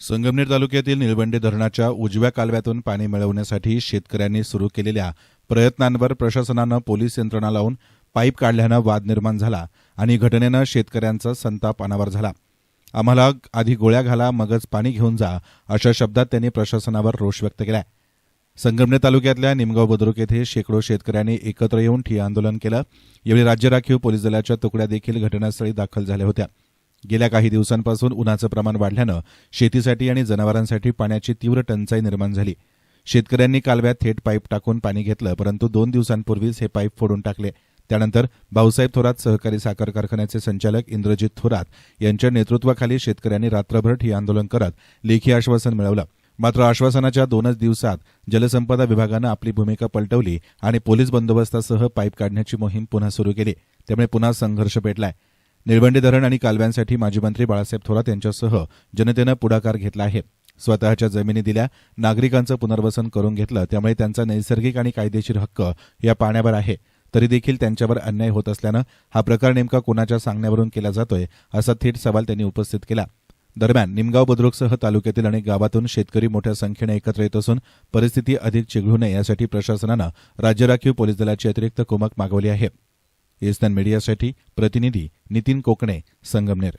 संगमनेर तालुक्यातील निलबंडे धरणाच्या उजव्या कालव्यातून पाणी मिळवण्यासाठी शेतकऱ्यांनी सुरू केलेल्या प्रयत्नांवर प्रशासनानं पोलीस यंत्रणा लावून पाईप काढल्यानं वाद निर्माण झाला आणि घटनेनं शेतकऱ्यांचा संताप अनावर झाला. आम्हाला आधी गोळ्या घाला मगच पाणी घेऊन जा अशा शब्दात त्यांनी प्रशासनावर रोष व्यक्त केला संगमनेर तालुक्यातल्या निमगाव बुद्रुक येथे शेकडो शेतकऱ्यांनी एकत्र येऊन ठिय्या आंदोलन केलं. यावेळी राज्य राखीव पोलीस दलाच्या तुकड्या देखील घटनास्थळी दाखल झाल्या होत्या. गेल्या काही दिवसांपासून उन्हाचं प्रमाण वाढल्यानं शेतीसाठी आणि जनावरांसाठी पाण्याची तीव्र टंचाई निर्माण झाली. शेतकऱ्यांनी कालव्यात थेट पाईप टाकून पाणी घेतलं परंतु दोन दिवसांपूर्वीच हे पाईप फोडून टाकले. त्यानंतर भाऊसाहेब थोरात सहकारी साखर कारखान्याचे संचालक इंद्रजित थोरात यांच्या नेतृत्वाखाली शेतकऱ्यांनी रात्रभर ठिय्या आंदोलन करत लेखी आश्वासन मिळवलं. मात्र आश्वासनाच्या दोनच दिवसात जलसंपदा विभागानं आपली भूमिका पलटवली आणि पोलीस बंदोबस्तासह पाईप काढण्याची मोहीम पुन्हा सुरू केली. त्यामुळे पुन्हा संघर्ष पेटलाय. निळवंडे धरण आणि कालव्यांसाठी माजी मंत्री बाळासाहेब थोरात यांच्यासह जनतेनं पुढाकार घेतला आहे. स्वतःच्या जमिनी दिल्या नागरिकांचं पुनर्वसन करून घेतलं त्यामुळे त्यांचा नैसर्गिक आणि कायदेशीर हक्क या पाण्यावर आहे. तरी देखील त्यांच्यावर अन्याय होत असल्यानं हा प्रकार नेमका कोणाच्या सांगण्यावरून केला जातोय असा थेट सवाल त्यांनी उपस्थित केला. दरम्यान निमगाव बुद्रुकसह तालुक्यातील अनेक गावातून शेतकरी मोठ्या संख्येनं एकत्र येत असून परिस्थिती अधिक चिघळू नये यासाठी प्रशासनानं राज्य राखीव पोलीस दलाची अतिरिक्त कुमक मागवली आहे. एसनॅन मीडियासाठी प्रतिनिधी नितीन कोकणे संगमनेर.